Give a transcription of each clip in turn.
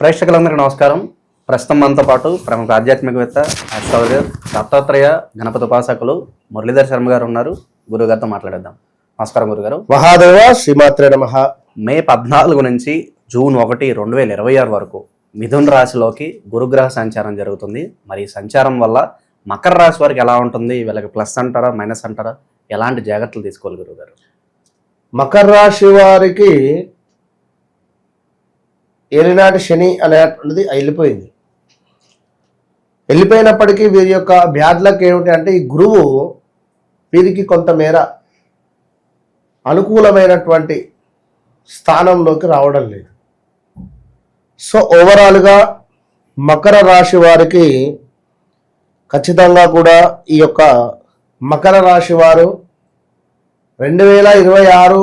ప్రేక్షకులందరికీ నమస్కారం. ప్రస్తుతం మనతో పాటు ప్రముఖ ఆధ్యాత్మికవేత్త అస్ట్రాలజర్ దత్తాత్రేయ గణపతి ఉపాసకులు మురళీధర్ శర్మ గారు ఉన్నారు. గురుగారితో మాట్లాడేద్దాం. నమస్కారం గురుగారు. మహాదేవ శ్రీమాత్రే నమ. మే పద్నాలుగు నుంచి జూన్ ఒకటి రెండు వేల ఇరవై ఆరు వరకు మిథున్ రాశిలోకి గురుగ్రహ సంచారం జరుగుతుంది. మరి ఈ సంచారం వల్ల మకర రాశి వారికి ఎలా ఉంటుంది? వీళ్ళకి ప్లస్ అంటారా మైనస్ అంటారా? ఎలాంటి జాగ్రత్తలు తీసుకోవాలి గురుగారు? మకర రాశి వారికి ఏలినాటి శని అనేటువంటిది వెళ్ళిపోయింది. వెళ్ళిపోయినప్పటికీ వీరి యొక్క వ్యాధులకు ఏమిటి అంటే ఈ గురువు వీరికి కొంతమేర అనుకూలమైనటువంటి స్థానంలోకి రావడం లేదు. సో ఓవరాల్గా మకర రాశి వారికి ఖచ్చితంగా కూడా ఈ యొక్క మకర రాశి వారు రెండు వేల ఇరవై ఆరు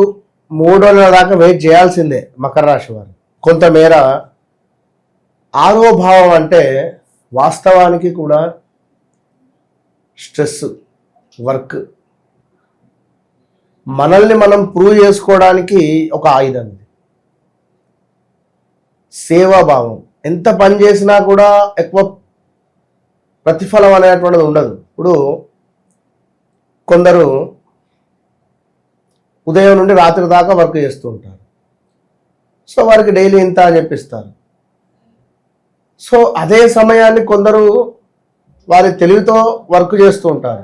మూడో నెల దాకా వెయిట్ చేయాల్సిందే మకర రాశి వారు. కొంతమేర ఆరోభావం అంటే వాస్తవానికి కూడా స్ట్రెస్ వర్క్. మనల్ని మనం ప్రూవ్ చేసుకోవడానికి ఒక ఆయుధం ఇది. సేవాభావం. ఎంత పని చేసినా కూడా ఎక్కువ ప్రతిఫలం అనేటువంటిది ఉండదు. ఇప్పుడు కొందరు ఉదయం నుండి రాత్రి దాకా వర్క్ చేస్తూ ఉంటారు. సో వారికి డైలీ ఇంత అని చెప్పిస్తారు. సో అదే సమయాన్ని కొందరు వారి తెలివితో వర్క్ చేస్తూ ఉంటారు.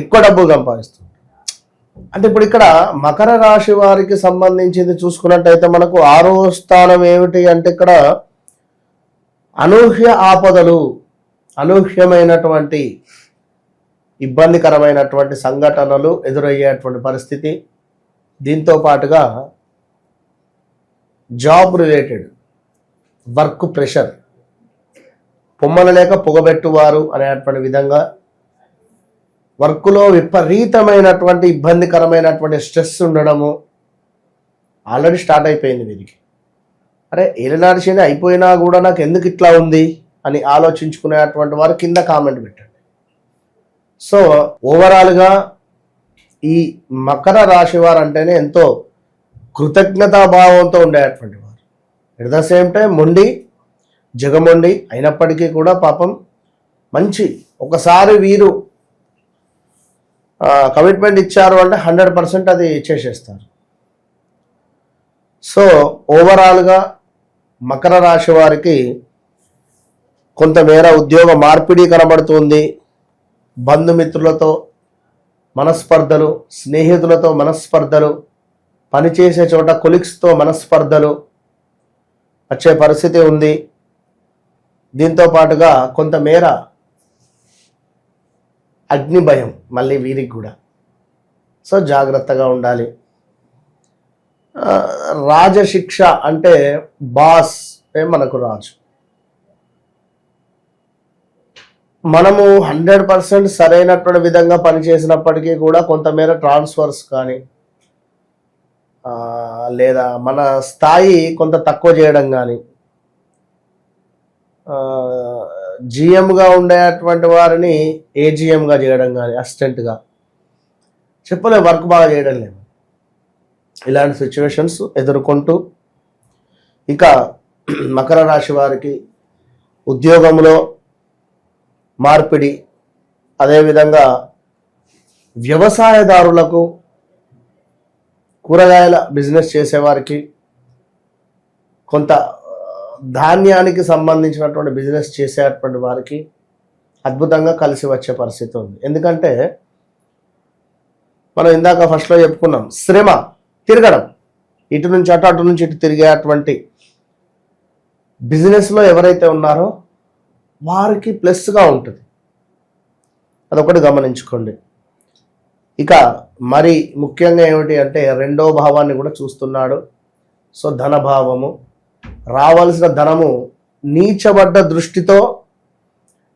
ఎక్కువ డబ్బులు సంపాదిస్తూ అంటే ఇప్పుడు ఇక్కడ మకర రాశి వారికి సంబంధించింది చూసుకున్నట్టయితే మనకు ఆరో స్థానం ఏమిటి అంటే ఇక్కడ అనూహ్య ఆపదలు అనూహ్యమైనటువంటి ఇబ్బందికరమైనటువంటి సంఘటనలు ఎదురయ్యేటువంటి పరిస్థితి. దీంతో పాటుగా జాబ్ రిలేటెడ్ వర్క్ ప్రెషర్ పొమ్మల లేక పొగబెట్టువారు అనేటువంటి విధంగా వర్క్లో విపరీతమైనటువంటి ఇబ్బందికరమైనటువంటి స్ట్రెస్ ఉండడము ఆల్రెడీ స్టార్ట్ అయిపోయింది వీరికి. అరే ఏలినాడు శని అయిపోయినా కూడా నాకు ఎందుకు ఇట్లా ఉంది అని ఆలోచించుకునేటువంటి వారు కింద కామెంట్ పెట్టండి. సో ఓవరాల్గా ఈ మకర రాశి వారు అంటేనే ఎంతో కృతజ్ఞతాభావంతో ఉండేటువంటి వారు. ఎట్ ద సేమ్ టైం మొండి జగమొండి అయినప్పటికీ కూడా పాపం మంచి ఒకసారి వీరు కమిట్మెంట్ ఇచ్చారు అంటే హండ్రెడ్ పర్సెంట్ అది చేసేస్తారు. సో ఓవరాల్గా మకర రాశి వారికి కొంతమేర ఉద్యోగ మార్పిడి కనబడుతుంది. బంధుమిత్రులతో మనస్పర్ధలు స్నేహితులతో మనస్పర్ధలు పనిచేసే చోట కొలిక్స్తో మనస్పర్ధలు వచ్చే పరిస్థితి ఉంది. దీంతో పాటుగా కొంతమేర అగ్ని భయం మళ్ళీ వీరికి కూడా. సో జాగ్రత్తగా ఉండాలి. రాజశిక్ష అంటే బాస్ ఏ మనకు రాజు. మనము హండ్రెడ్ పర్సెంట్ సరైనటువంటి విధంగా పనిచేసినప్పటికీ కూడా కొంతమేర ట్రాన్స్ఫర్స్ కానీ లేదా మన స్థాయి కొంత తక్కువ చేయడం కానీ జిఎంగా ఉండేటువంటి వారిని ఏజిఎంగా చేయడం కానీ అసిస్టెంట్గా చెప్పలే వర్క్ బాగా చేయడం లేదు. ఇలాంటి సిచ్యువేషన్స్ ఎదుర్కొంటూ ఇక మకర రాశి వారికి ఉద్యోగంలో మార్పిడి అదేవిధంగా వ్యవసాయదారులకు కూరగాయల బిజినెస్ చేసేవారికి కొంత ధాన్యానికి సంబంధించినటువంటి బిజినెస్ చేసేటువంటి వారికి అద్భుతంగా కలిసి వచ్చే పరిస్థితి ఉంది. ఎందుకంటే మనం ఇందాక ఫస్ట్లో చెప్పుకున్నాం శ్రమ తిరగడం. ఇటు నుంచి అటు అటు నుంచి ఇటు తిరిగేటువంటి బిజినెస్లో ఎవరైతే ఉన్నారో వారికి ప్లస్గా ఉంటుంది. అదొకటి గమనించుకోండి. ఇక మరి ముఖ్యంగా ఏమిటి అంటే రెండో భావాన్ని కూడా చూస్తున్నాడు. సో ధనభావము. రావాల్సిన ధనము నీచబడ్డ దృష్టితో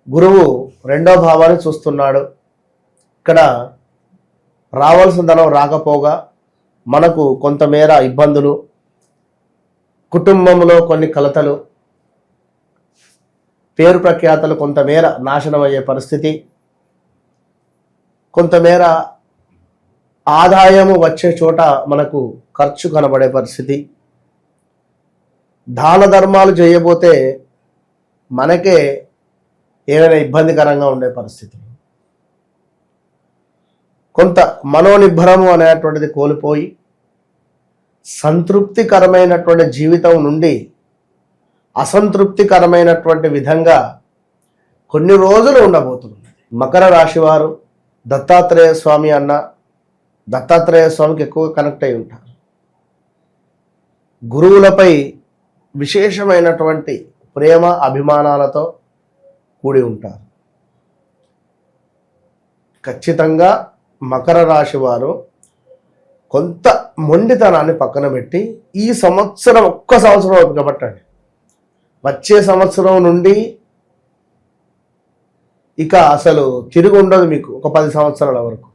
గురువు రెండో భావాన్ని చూస్తున్నాడు. ఇక్కడ రావాల్సిన ధనం రాకపోగా మనకు కొంతమేర ఇబ్బందులు కుటుంబంలో కొన్ని కలతలు పేరు ప్రఖ్యాతలు కొంతమేర నాశనం అయ్యే పరిస్థితి కొంతమేర ఆదాయము వచ్చే చోట మనకు ఖర్చు కనబడే పరిస్థితి. దాన ధర్మాలు చేయబోతే మనకే ఏమైనా ఇబ్బందికరంగా ఉండే పరిస్థితి. కొంత మనోనిబ్బరము అనేటువంటిది కోల్పోయి సంతృప్తికరమైనటువంటి జీవితం నుండి అసంతృప్తికరమైనటువంటి విధంగా కొన్ని రోజులు ఉండబోతుంది మకర రాశివారు దత్తాత్రేయ స్వామి అన్న దత్తాత్రేయ స్వామికి ఎక్కువ కనెక్ట్ అయి ఉంటారు. గురువులపై విశేషమైనటువంటి ప్రేమ అభిమానాలతో కూడి ఉంటారు. ఖచ్చితంగా మకర రాశి వారు కొంత మొండితనాన్ని పక్కన పెట్టి ఈ సంవత్సరం ఒక్క సంవత్సరం ఓపిక పట్టండి వచ్చే సంవత్సరం నుండి ఇక అసలు తిరిగి ఉండదు మీకు ఒక పది సంవత్సరాల వరకు.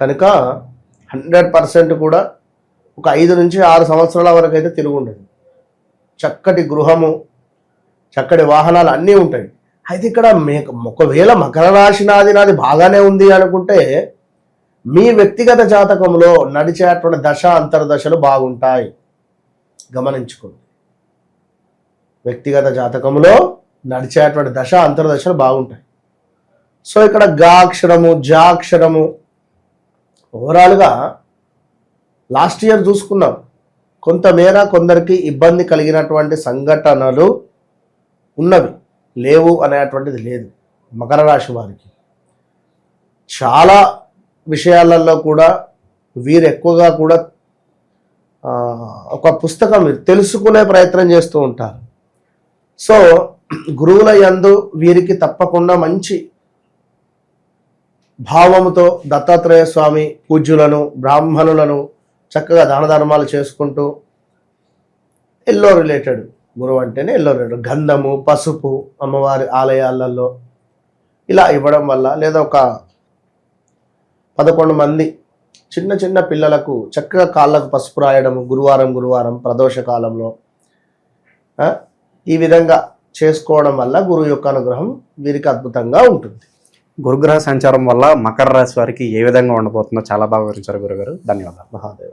కనుక హండ్రెడ్ పర్సెంట్ కూడా ఒక ఐదు నుంచి ఆరు సంవత్సరాల వరకు అయితే తిరిగి ఉండదు. చక్కటి గృహము చక్కటి వాహనాలు అన్నీ ఉంటాయి. అయితే ఇక్కడ మే ఒకవేళ మకర రాశి నాది నాది బాగానే ఉంది అనుకుంటే మీ వ్యక్తిగత జాతకంలో నడిచేటువంటి దశ అంతర్దశలు బాగుంటాయి. గమనించుకోండి. వ్యక్తిగత జాతకంలో నడిచేటువంటి దశ అంతర్దశలు బాగుంటాయి. సో ఇక్కడ గాక్షరము జాక్షరము ఓవరాల్గా లాస్ట్ ఇయర్ చూసుకున్నాం. కొంతమేర కొందరికి ఇబ్బంది కలిగినటువంటి సంఘటనలు ఉన్నవి. లేవు అనేటువంటిది లేదు. మకర రాశి వారికి. చాలా విషయాలలో కూడా వీరు ఎక్కువగా కూడా ఒక పుస్తకం తెలుసుకునే ప్రయత్నం చేస్తూ ఉంటారు. సో గురువుల యందు వీరికి తప్పకుండా మంచి భావముతో దత్తాత్రేయ స్వామి పూజ్యులను బ్రాహ్మణులను చక్కగా దాన ధర్మాలు చేసుకుంటూ ఎల్లో రిలేటెడ్ గురువు అంటేనే ఎల్లో రిలేటెడ్. గంధము పసుపు అమ్మవారి ఆలయాలలో ఇలా ఇవ్వడం వల్ల లేదా ఒక పదకొండు మంది చిన్న చిన్న పిల్లలకు చక్కగా కాళ్ళకు పసుపు రాయడము గురువారం గురువారం ప్రదోష కాలంలో ఈ విధంగా చేసుకోవడం వల్ల గురువు యొక్క అనుగ్రహం వీరికి అద్భుతంగా ఉంటుంది. గురుగ్రహ సంచారం వల్ల మకర రాశి వారికి ఏ విధంగా ఉండబోతుందో చాలా బాగా వివరించారు గురుగారు. ధన్యవాదాలు. మహాదేవ.